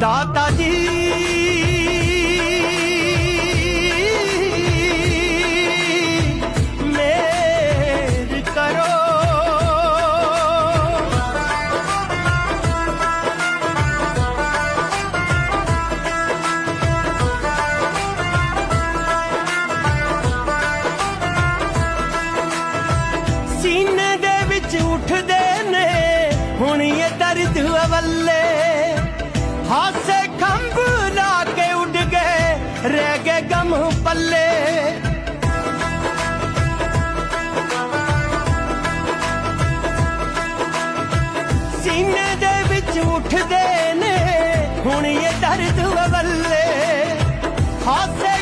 ਦਾਤਾ ਜੀ। ਮੇਰ ਕਰੋ। ਸੀਨੇ ਦੇ ਵਿੱਚ ਉੱਠਦੇ ਨੇ ਹੁਣ ਇਹ ਦਰਦ ਵੱਲੇ ਰਹਿ ਗਏ ਗਮ ਪੱਲੇ। ਸੀਨੇ ਦੇ ਵਿੱਚ ਉੱਠਦੇ ਨੇ ਹੁਣ ਇਹ ਦਰਦ ਅਵੱਲੇ ਹਾਸੇ